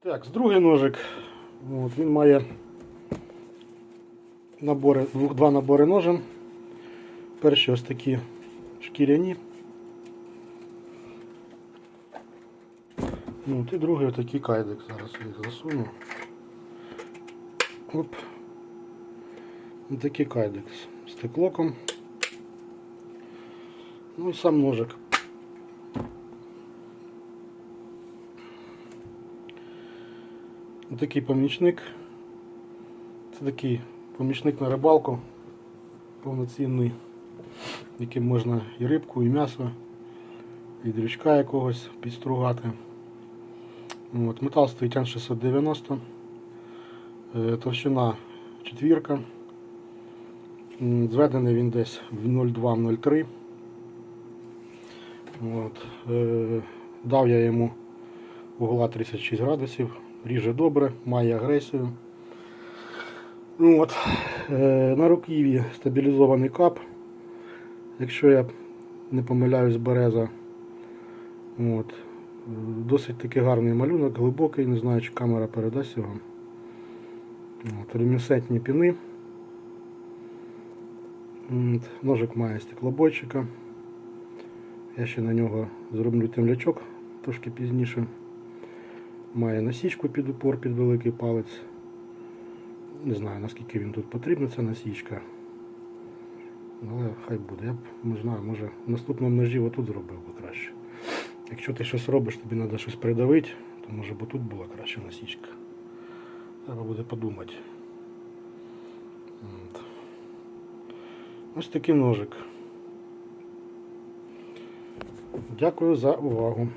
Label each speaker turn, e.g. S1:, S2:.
S1: Так, з другий ножик. От, він має набори, два набори ножен. Перші ось такі шкіряні. От і другий отакий кайдик. Зараз їх засуну. Оп. Ось такий кайдик з стеклоком. Ну і сам ножик. Такий помічник. Це такий помічник на рибалку повноцінний, яким можна і рибку, і м'ясо, і дрючка якогось підстругати. От, метал стоїть Н690, е, товщина четвірка. Зведений він десь в 0,2-0,3. Е, дав я йому угла 36 градусів, ріже добре, має агресію. Ну, от, е, на руків'ї стабілізований кап. Якщо я не помиляюсь, береза. От. Досить таки гарний малюнок, глибокий, не знаю, чи камера передасть його. От, ремінсентні піни. От, Ножик має стеклобойчика. Я ще на нього зроблю темлячок трошки пізніше. Має насічку під упор під великий палець. Не знаю наскільки він тут потрібен, ця насічка. Але хай буде. Я б не знаю, може в наступному ножі отут зробив би краще. Якщо ти щось робиш, тобі треба щось придавити, то може б тут була краща насічка. Треба буде подумати. Ось такий ножик. Дякую за увагу.